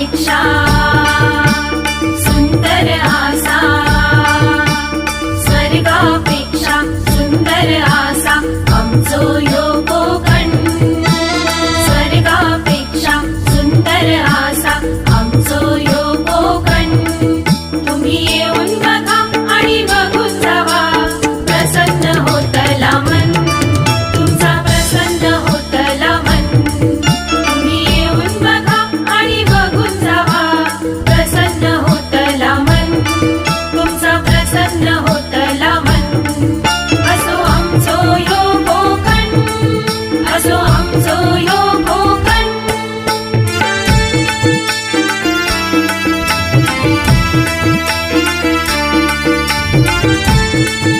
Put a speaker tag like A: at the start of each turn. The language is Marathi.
A: शिक्षा सुंदर आसा स्वर्गापेक्षा सुंदर आसा आमचो यो स्वर्गापेक्षा सुंदर आसा आमचो यो कोकण तुम्ही येऊन आणि बघून Thank you.